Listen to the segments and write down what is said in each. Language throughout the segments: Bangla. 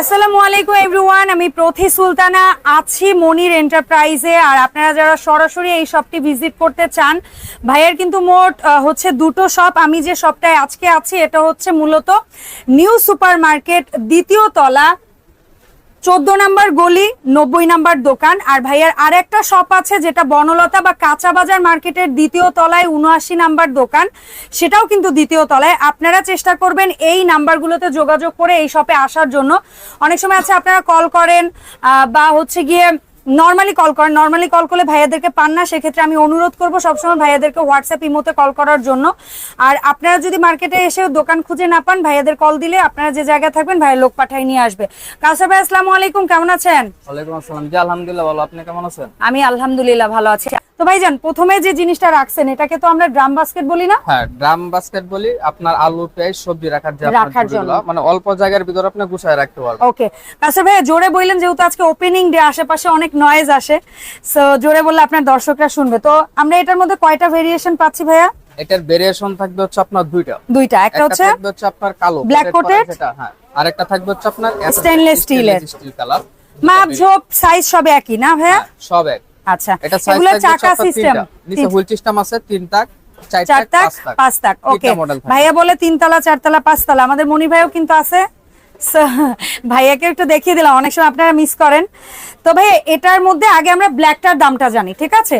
আসসালামু আলাইকুম এভরিওয়ান, আমি প্রথি সুলতানা, আছি মনির এন্টারপ্রাইজে। আর আপনারা যারা সরাসরি এই শপটি ভিজিট করতে চান, ভাইয়ের কিন্তু মোট হচ্ছে দুটো শপ। আমি যে শপটায় আজকে আছি, এটা হচ্ছে মূলত নিউ সুপার মার্কেট দ্বিতীয় তলা চোদ্দ নাম্বার গলি, নব্বই নাম্বার দোকান। আর ভাইয়ার আর একটা শপ আছে যেটা বনলতা বা কাঁচা বাজার মার্কেটের দ্বিতীয় তলায় উনআশি নাম্বার দোকান। সেটাও কিন্তু দ্বিতীয় তলায়। আপনারা চেষ্টা করবেন এই নাম্বারগুলোতে যোগাযোগ করে এই শপে আসার জন্য। অনেক সময় আছে আপনারা কল করেন বা হচ্ছে গিয়ে নর্মালি কল করেন নর্মালি কল করলে ভাইয়াদেরকে পান না সেক্ষেত্রে আমি অনুরোধ করব সবসময় ভাইয়াদেরকে হোয়াটসঅ্যাপ ইমোতে কল করার জন্য। আর আপনারা যদি মার্কেটে এসে দোকান খুঁজে না পান ভাইয়াদের কল দিলে আপনারা যে জায়গায় থাকবেন ভাইয়ের লোক পাঠাই নিয়ে আসবে। কাউসার ভাই আসসালামু আলাইকুম কেমন আছেন? ওয়ালাইকুম আসসালাম। জি আলহামদুলিল্লাহ ভালো। আপনি কেমন আছেন? আমি আলহামদুলিল্লাহ ভালো আছি। তো ভাইজান প্রথমে যে জিনিসটা রাখছেন এটাকে তো আমরা ড্রাম বাস্কেট বলি না? হ্যাঁ ড্রাম বাস্কেট বলি আপনার আলু পেঁয়াজ সবজি রাখার যে আপনার রাখার জন্য। মানে অল্প জায়গার ভিতরে আপনি গুছায় রাখতে পারবেন। ওকে। কাউসার ভাই জোরে বললেন যেহেতু আজকে ওপেনিং ডে আশেপাশে অনেক নয়েজ আসে সো জোরে বললে আপনার দর্শকরা শুনবে। তো আমরা এটার মধ্যে কয়টা ভেরিয়েশন পাচ্ছি ভাইয়া? এটার ভেরিয়েশন থাকবে হচ্ছে আপনার দুইটা। দুইটা। একটা একটা হচ্ছে থাকবে হচ্ছে আপনার কালো coated? যেটা, হ্যাঁ। আরেকটা থাকবে হচ্ছে আপনার steel এর। স্টিল কালার মাপ ঝোপ সাইজ সব একই না ভাইয়া? সব এক। আচ্ছা এগুলো চাকা সিস্টেম নিচে হুইল সিস্টেম আছে তিন তাক চার তাক পাঁচ তাক। ওকে ভাইয়া বলে তিনতলা চারতলা পাঁচতলা আমাদের মনি ভাইও কিন্তু আছে। ভাইয়াকে একটু দেখিয়ে দিলাম। অনেক সময় আপনারা মিস করেন। তো ভাই এটার মধ্যে আগে আমরা ব্ল্যাকটার দামটা জানি ঠিক আছে?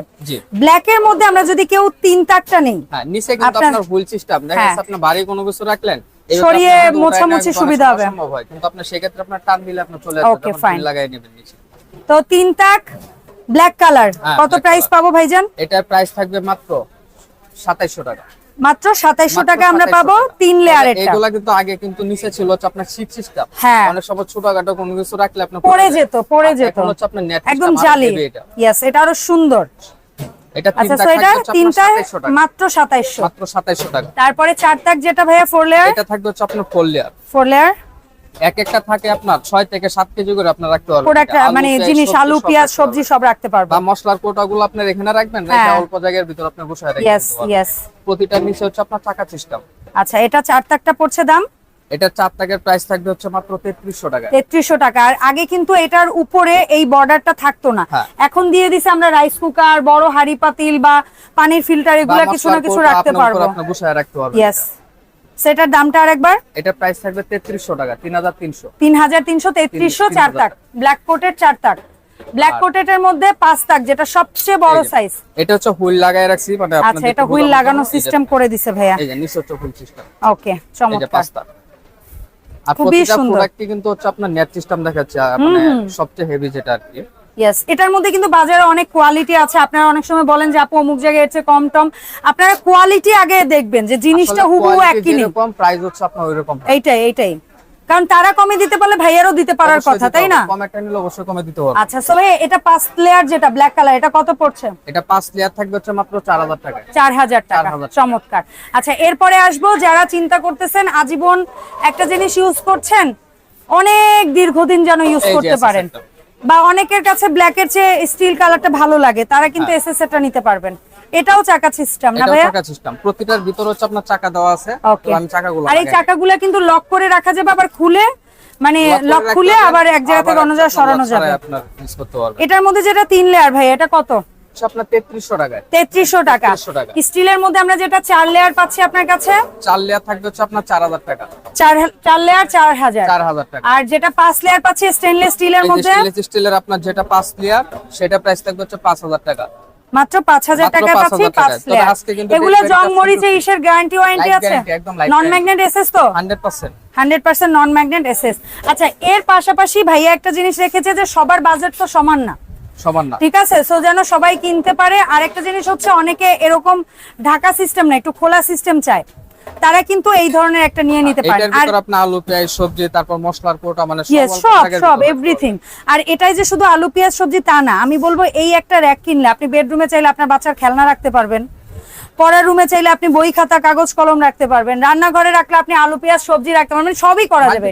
ব্ল্যাকের মধ্যে আমরা যদি কেউ তিন তাকটা নেই হ্যাঁ নিচে কিন্তু আপনার- হুইল সিস্টেম দেখা হ্যাঁ। যাচ্ছে আপনি বাড়ি কোনো কিছু রাখলেন সরিয়ে মোছামুছি সুবিধা হবে। কিন্তু আপনার সেক্ষেত্রে আপনার টান দিলে আপনি চলে Okay, আসবে fine. লাগাই নেবেন নিচে। তো তিন তাক ব্ল্যাক কালার কত প্রাইস। পাবো ভাইজান? এটার প্রাইস থাকবে মাত্র সাতাইশশো টাকা। মাত্র সাতাইশশো মাত্র টাকা আমরা পাবো তিন লেয়ার এটা এগুলা কিন্তু আগে কিন্তু নিচে ছিল হচ্ছে আপনার শীত সিস্টেম হ্যাঁ। অনেক সময় ছোটখাটো কোনো কিছু রাখলে আপনি পড়ে যেত পড়ে যেত। হচ্ছে আপনার নেট একদম জালি ইয়েস এটা। আরও সুন্দর। এটা আচ্ছা তিনটা আপনার 2700 মাত্র টাকা। তারপরে চার তাক যেটা ভাইয়া ফোর লেয়ার এটা থাকবে হচ্ছে আপনার ফোর লেয়ার ফোর লেয়ার এক একটা থাকে আপনার থেকে কেজি করে আপনার রাখতে পারবেন। প্রোডাক্ট মানে জিনিস আলু পেঁয়াজ সবজি সব রাখতে পারব। বা মশলার কোটাগুলো আপনার এখানে রাখবেন না হ্যাঁ। এটা অল্প জায়গার ভিতর আপনি বসায় রাখতে ইয়েস পারবেন। ইয়েস নিচে হচ্ছে আপনার টাকা সিস্টেম আচ্ছা এটা চার তাকটা পড়ছে দাম? এটা চার টাকার প্রাইস থাকবে হচ্ছে মাত্র তেত্রিশশো টাকা। তেত্রিশশো টাকা। আর আগে কিন্তু এটার উপরে এই বর্ডারটা থাকতো না। হ্যাঁ। এখন দিয়ে দিছে আমরা রাইস কুকার বড় হাড়ি পাতিল বা পানির ফিল্টার এগুলা কিছু না কিছু রাখতে পারব। রাখতে ইয়েস সেটার দামটা আরেকবার। এটা প্রাইস থাকবে তেত্রিশশো টাকা তিন হাজার তিনশো। তিন হাজার তিনশো তেত্রিশশো তিন চার তাক। ব্ল্যাক কোটের চার তাক। ব্ল্যাক আর- কোটের মধ্যে পাঁচ তাক যেটা সবচেয়ে বড় সাইজ এটা হচ্ছে হুইল লাগায় রাখছি মানে আচ্ছা এটা হুইল লাগানো সিস্টেম করে দিছে ভাইয়া। এই যে নিচে হচ্ছে হুইল সিস্টেম ওকে চমৎকার। পাঁচটা আর খুবই প্রতিটা সুন্দর। প্রোডাক্টই কিন্তু হচ্ছে আপনার নেট সিস্টেম দেখাচ্ছে আর মানে সবচেয়ে হেভি যেটা আর কি। ইয়েস এটার মধ্যে কিন্তু বাজারে অনেক কোয়ালিটি আছে। আপনারা অনেক সময় বলেন যে আপু অমুক জায়গায় এর চেয়ে কম টম। আপনারা কোয়ালিটি আগে দেখবেন যে জিনিসটা হুবহু একই নেই। যেরকম প্রাইস হচ্ছে আপনার ওইরকম এইটাই এইটাই। কারণ তারা কমে দিতে পারলে ভাইয়ারও দিতে পারার কথা তাই না? কম একটা নিলে অবশ্যই কমে দিতে হবে। আচ্ছা সো ভাই এটা পাঁচ লেয়ার যেটা ব্ল্যাক কালার এটা কত পড়ছে? এটা পাঁচ লেয়ার থাকবে হচ্ছে মাত্র চার হাজার টাকা। চার হাজার টাকা 4,000 টাকা। চমৎকার। আচ্ছা এরপরে আসব যারা চিন্তা করতেছেন আজীবন একটা জিনিস ইউজ করছেন অনেক দীর্ঘদিন যেন ইউজ করতে পারেন। বা অনেকের কাছে ব্ল্যাকের চেয়ে স্টিল কালারটা ভালো লাগে তারা কিন্তু হ্যাঁ। এসএস এটা নিতে পারবেন। এটাও চাকা সিস্টেম না ভাইয়া? চাকা সিস্টেম প্রতিটার ভিতর হচ্ছে আপনার চাকা দেওয়া আছে তো আমি চাকাগুলো আর এই। চাকাগুলো কিন্তু লক করে রাখা যাবে আবার খুলে মানে লক খুলে আবার এক জায়গা থেকে অন্য জায়গায় সরানো যাবে। আপনার ইউজ করতে পারবেন। এটার মধ্যে যেটা তিন লেয়ার ভাই এটা কত? হচ্ছে আপনার তেত্রিশশো টাকায়। তেত্রিশশো টাকা। টাকা। স্টিলের মধ্যে আমরা যেটা চার লেয়ার পাচ্ছি আপনার কাছে? চার লেয়ার থাকবে হচ্ছে আপনার চার হাজার টাকা। চার লেয়ার চার হাজার। চার হাজার টাকা। আর যেটা পাঁচ লেয়ার পাচ্ছি স্টেনলেস স্টিলের মধ্যে? স্টিলের আপনার যেটা পাঁচ লেয়ার সেটা প্রাইস থাকবে হচ্ছে পাঁচ হাজার টাকা। মাত্র পাচ্ছি টাকায়। পাঁচ লেয়ার এগুলো জং মরিচে ইসের গ্যারান্টি ওয়ারেন্টি আছে? নন। ম্যাগনেট এসএস তো? Hundred percent hundred percent non magnet SS আচ্ছা এর পাশাপাশি ভাইয়া একটা জিনিস রেখেছে যে সবার বাজেট তো সমান না। সমান না। ঠিক আছে সো যেন সবাই কিনতে পারে। আর একটা জিনিস হচ্ছে অনেকে এরকম ঢাকা সিস্টেম না একটু খোলা সিস্টেম চায়। তারা কিন্তু এই ধরনের একটা নিয়ে নিতে পারে। আর আপনি আলু পেঁয়াজ সবজি তারপর মশলার কোটা মানে সব সব সব এভরিথিং আর এটাই যে শুধু আলু পেঁয়াজ সবজি তা না আমি বলব এই একটা র্যাক কিনলে আপনি বেডরুমে চাইলে আপনার বাচ্চার খেলনা রাখতে পারবেন। পড়ার রুমে চাইলে আপনি বই খাতা কাগজ কলম রাখতে পারবেন। রান্নাঘরে রাখলে আপনি আলু পেঁয়াজ সবজি রাখতে পারবেন। মানে সবই করা যাবে।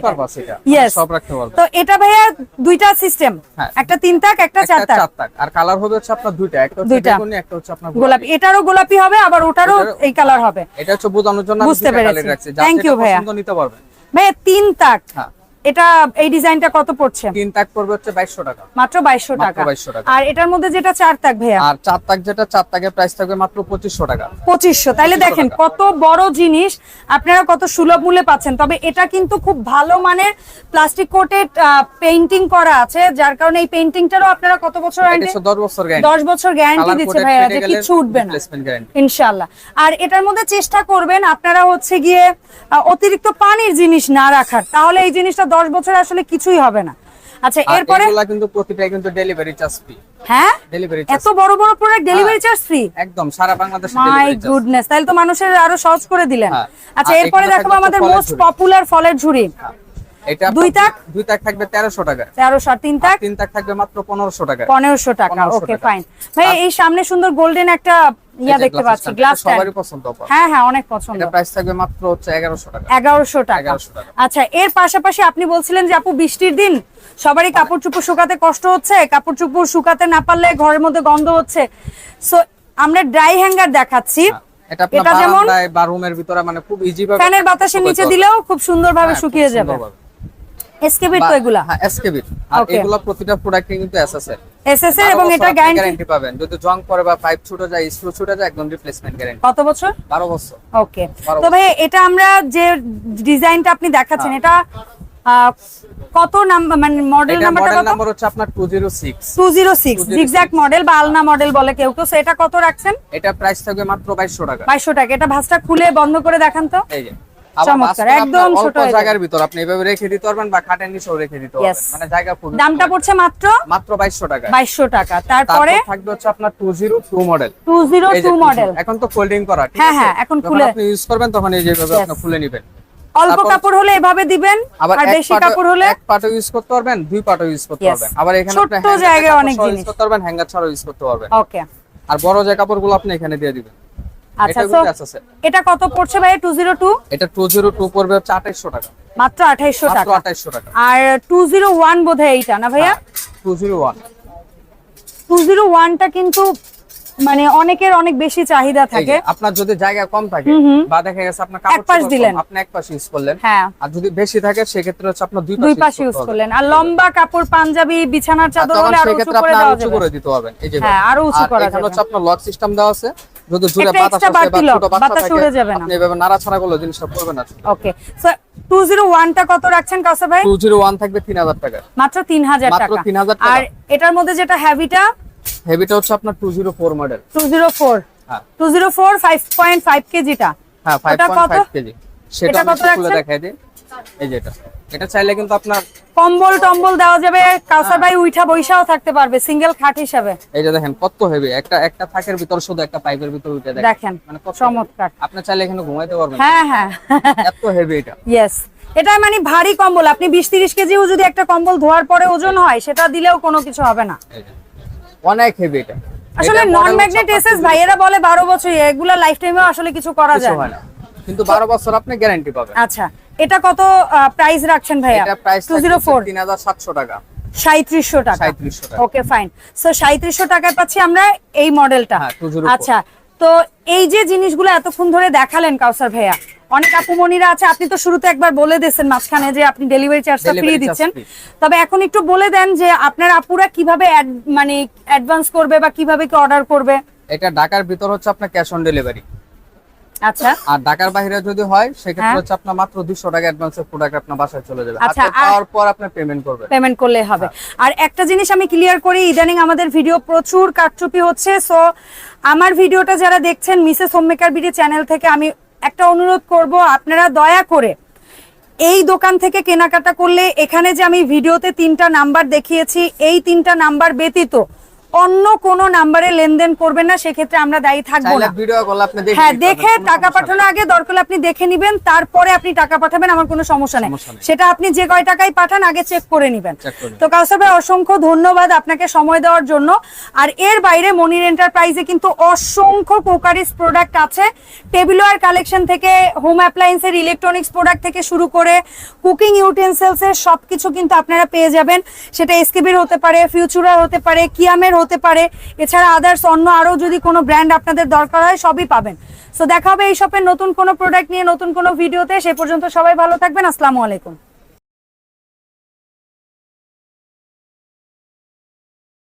তো এটা ভাইয়া দুইটা সিস্টেম হ্যাঁ। একটা তিন তাক একটা চার তাক। আর কালার হবে হচ্ছে আপনার দুইটা। একটা দুইটা। একটা হচ্ছে আপনার গোলাপি। এটারও গোলাপি হবে আবার ওটারও এই কালার হবে। এটা হচ্ছে বোঝানোর জন্য বুঝতে পেরেছি। থ্যাংক যেটা ভাইয়া। নিতে পারবেন। ভাইয়া তিন তাক। হ্যাঁ। এটা এই ডিজাইনটা কত পড়ছে? তিন তাক পড়বে হচ্ছে বাইশশো টাকা। মাত্র বাইশশো মাত্র টাকা। 2200 টাকা। আর এটার মধ্যে যেটা চার তাক ভাইয়া? আর চার তাক যেটা চার তাকের প্রাইস থাকবে মাত্র পঁচিশশো টাকা। পঁচিশশো। তাইলে 2500 দেখেন কত বড় জিনিস আপনারা কত সুলভ মূল্যে পাচ্ছেন। তবে এটা কিন্তু খুব ভালো মানের প্লাস্টিক কোটেড পেইন্টিং করা আছে যার কারণে এই পেইন্টিংটারও আপনারা কত বছর গ্যারান্টি একশো দশ বছর গ্যারান্টি দশ বছর গ্যারান্টি দিচ্ছে ভাইয়া যে কিচ্ছু উঠবে না। ইনশাল্লাহ আর এটার মধ্যে চেষ্টা করবেন আপনারা হচ্ছে গিয়ে অতিরিক্ত পানির জিনিস না রাখার। তাহলে এই জিনিসটা দশ বছরে আসলে কিছুই হবে না। আচ্ছা এরপরে? এগুলা কিন্তু প্রতিটা কিন্তু ডেলিভারি চার্জ ফ্রি হ্যাঁ? ডেলিভারি এত বড় বড় প্রোডাক্ট ডেলিভারি চার্জ ফ্রি একদম সারা বাংলাদেশে মাই ডেলিভারি চার্জ গুডনেস তাহলে তো মানুষের আরও সহজ করে দিলেন। হ্যাঁ। আচ্ছা এরপরে দেখো আমাদের মোস্ট পপুলার ফলের ঝুড়ি। এটা দুই তাক? দুই তাক থাকবে তেরোশো টাকা। তেরোশো আর তিন তাক? তিন তাক থাকবে মাত্র পনেরোশো টাকা। পনেরোশো টাকা ওকে ফাইন ভাই এই সামনে সুন্দর গোল্ডেন একটা ইয়া দেখতে পাচ্ছি গ্লাস সবারই পছন্দ হ্যাঁ হ্যাঁ অনেক পছন্দ। এটা প্রাইস থাকবে মাত্র হচ্ছে এগারোশো টাকা। 1100 টাকা। আচ্ছা এর পাশাপাশি আপনি বলছিলেন যে আপু বৃষ্টির দিন সবারই কাপড় চুপড় শুকাতে কষ্ট হচ্ছে কাপড় চুপড় শুকাতে না পারলে ঘরের মধ্যে গন্ধ হচ্ছে। সো আমরা ড্রাই হ্যাঙ্গার দেখাচ্ছি। এটা আপনার এটা যেমন বা রুমের ভিতরে মানে খুব ইজি ভাবে ফ্যানের বাতাসের নিচে দিলেও খুব সুন্দরভাবে হ্যাঁ, শুকিয়ে যাবে। এসকেবিট তো এগুলা? হ্যাঁ এসকেবিট আর এগুলা প্রতিটা প্রোডাক্টে কিন্তু এসএসএল এবং এটা গ্যারান্টি গ্যারান্টি পাবেন। যদি জং পরে বা পাইপ ছুটে যায় স্ক্রু ছুটে যায় একদম রিপ্লেসমেন্ট গ্যারান্টি কত বছর? 12 বছর। ওকে তো ভাই এটা আমরা যে ডিজাইনটা আপনি দেখাচ্ছেন হ্যাঁ। এটা কত নাম্বার মানে মডেল নাম্বারটা মডেল কত? নাম্বার হচ্ছে আপনার 206 two zero six 206 zigzag model বা আলনা মডেল বলে কেউ কেউ। So এটা কত রাখছেন? এটা প্রাইস থাকবে মাত্র 2200 টাকা। বাইশশো টাকা। এটা ভাঁজটা খুলে বন্ধ করে দেখান তো। এই যে। চমৎকার, একদম ছোট জায়গার ভিতর আপনি এভাবে রেখে দিতে পারবেন বা খাটের নিচেও রেখে দিতে Yes. পারবেন মানে জায়গা খুব দামটা পড়ছে মাত্র? মাত্র 2200 টাকা। বাইশশো টাকা। তারপরে তারপরে? থাকবে হচ্ছে আপনার 202 মডেল টু জিরো এই যে 202 মডেল এখন তো ফোল্ডিং করা ঠিক হ্যাঁ, আছে? হ্যাঁ, এখন খুলে- আপনি ইউজ করবেন তখন এই যেভাবে আপনি খুলে নেবেন। অল্প কাপড় হলে এভাবে দিবেন আর বেশি কাপড় হলে এক পাটও ইউজ করতে পারবেন দুই পাটও ইউজ করতে পারবেন। আবার এখানে আপনি hanger জায়গায় অনেক জিনিস। করতে পারবেন হ্যাঙ্গার ছাড়াও ইউজ করতে পারবেন। ওকে আর বড় যে কাপড়গুলো আপনি এখানে দিয়ে দিবেন। আচ্ছা এটা কত পড়ছে ভাই টু জিরো টু এটা 202 পড়বে হচ্ছে 2800 টাকা। মাত্র আঠাইশশো মাত্র 2800 টাকা। আর টু জিরো ওয়ান বোধ হয় এইটা না ভাইয়া? 201 টু জিরো ওয়ানটা কিন্তু মানে অনেকের অনেক বেশি চাহিদা থাকে। আপনার যদি জায়গা কম থাকে বা দেখা গেছে আপনার কাপড় পাশ দিলেন। আপনি এক পাশ ইউজ করলেন। হ্যাঁ। আর যদি বেশি থাকে সেক্ষেত্রে হচ্ছে আপনার দুই পাশ ইউজ করলেন। আর লম্বা কাপড় পাঞ্জাবি বিছানার চাদর হলে আরও উঁচু করে দেওয়া যাবে। করে দিতে হবে। এই যে হ্যাঁ, আরও উঁচু করা এখানে হচ্ছে আপনার লক সিস্টেম দেওয়া আছে। যদি জুড়ে বাতাস আসে বা ছোট বাচ্চা থাকে। আপনি এভাবে নাড়াচাড়া করলে জিনিসটা পড়বে না ওকে সো টু জিরো ওয়ানটা কত রাখছেন কাসা ভাই? 201 থাকবে 3000 টাকা। মাত্র তিন হাজার মাত্র টাকা। 3000 টাকা। আর এটার মধ্যে যেটা হ্যাভিটা হেভিটা হচ্ছে আপনার 204 মডেল টু জিরো ফোর হ্যাঁ। Two zero four five point five কেজিটা হ্যাঁ 5.5 কেজি সেটা কত রাখছেন? দেখাই দিই। এই যে এটা চাইলে কিন্তু আপনার কম্বল টম্বল দেওয়া যাবে। কাউসার ভাই উইঠা বৈশাও থাকতে পারবে সিঙ্গেল খাট হিসাবে। এই যে দেখেন কত হেভি একটা একটা থাকের ভিতর শুধু একটা পাইপের ভিতর উঠে দেখেন। দেখেন মানে কত চমৎকার। আপনি চাইলে এখানে ঘুমাইতে পারবেন। হ্যাঁ হ্যাঁ। এত হেভি এটা। ইয়েস এটা মানে ভারী কম্বল আপনি বিশ তিরিশ কেজিও যদি একটা কম্বল ধোয়ার পরে ওজন হয় সেটা দিলেও কোনো কিছু হবে না। অনেক হেভি এটা। আসলে নন ম্যাগনেট এসএস ভাইয়েরা বলে বারো বছর এগুলা লাইফ টাইমেও আসলে কিছু করা যায় না। কিন্তু 12 বছর আপনি গ্যারান্টি পাবেন। আচ্ছা। এটা কত প্রাইস রাখছেন ভাইয়া? এটা প্রাইস টু জিরো ফোর 3700 টাকা। সাঁত্রিশশো টাকা। 3700 টাকা। ওকে ফাইন সো সাঁত্রিশশো টাকায় পাচ্ছি আমরা এই মডেলটা হ্যাঁ, 204 আচ্ছা তো এই যে জিনিসগুলো এতক্ষণ ধরে দেখালেন কাউসার ভাইয়া অনেক আপুমনিরা আছে আপনি তো শুরুতে একবার বলে দিয়েছেন মাঝখানে যে আপনি ডেলিভারি চার্জটা ফ্রি দিচ্ছেন। তবে এখন একটু বলে দেন যে আপনার আপুরা কীভাবে মানে অ্যাডভান্স করবে বা কীভাবে কি অর্ডার করবে? এটা ঢাকার ভিতর হচ্ছে আপনার ক্যাশ অন ডেলিভারি আচ্ছা। আর ঢাকার বাইরে যদি হয় সেক্ষেত্রে হ্যাঁ। হচ্ছে আপনার মাত্র 200 টাকা অ্যাডভান্সে প্রোডাক্ট আপনার বাসায় চলে যাবে। আচ্ছা, পাওয়ার পর আপনি পেমেন্ট করবেন পেমেন্ট করলে হবে। আর একটা জিনিস আমি ক্লিয়ার করি ইদানিং আমাদের ভিডিও প্রচুর কারচুপি হচ্ছে। সো আমার ভিডিওটা যারা দেখছেন মিসেস হোমমেকার বিডি চ্যানেল থেকে আমি একটা অনুরোধ করব আপনারা দয়া করে এই দোকান থেকে কেনাকাটা করলে এখানে যে আমি ভিডিওতে তিনটা নাম্বার দেখিয়েছি এই তিনটা নাম্বার ব্যতীত অন্য কোনো নাম্বারে লেনদেন করবেন না সেক্ষেত্রে আমরা দায়ী থাকব না। হ্যাঁ দেখে টাকা পাঠানোর আগে দরকার আপনি দেখে নিবেন তারপরে আপনি টাকা পাঠাবেন আমার কোনো সমস্যা নেই। সেটা আপনি যে কয় টাকাই পাঠান আগে চেক করে নিবেন। তো কাউসার ভাই অসংখ্য ধন্যবাদ আপনাকে সময় দেওয়ার জন্য। আর এর বাইরে মনির এন্টারপ্রাইজে কিন্তু অসংখ্য কোকারিস প্রোডাক্ট আছে। টেবিলওয়ার কালেকশন থেকে হোম অ্যাপ্লায়েন্সের ইলেকট্রনিক্স প্রোডাক্ট থেকে শুরু করে কুকিং ইউটেন্সিলস এর সবকিছু কিন্তু আপনারা পেয়ে যাবেন। সেটা এসকেবির হতে পারে ফিউচুরার হতে পারে কিয়ামের হতে পারে। এছাড়া আদার্স অন্য আরও যদি কোনো ব্র্যান্ড আপনাদের দরকার হয়, সবই পাবেন। সো দেখা হবে এই শপের নতুন কোনো প্রোডাক্ট নিয়ে নতুন কোনো ভিডিওতে সে পর্যন্ত সবাই ভালো থাকবেন। আসসালামু আলাইকুম।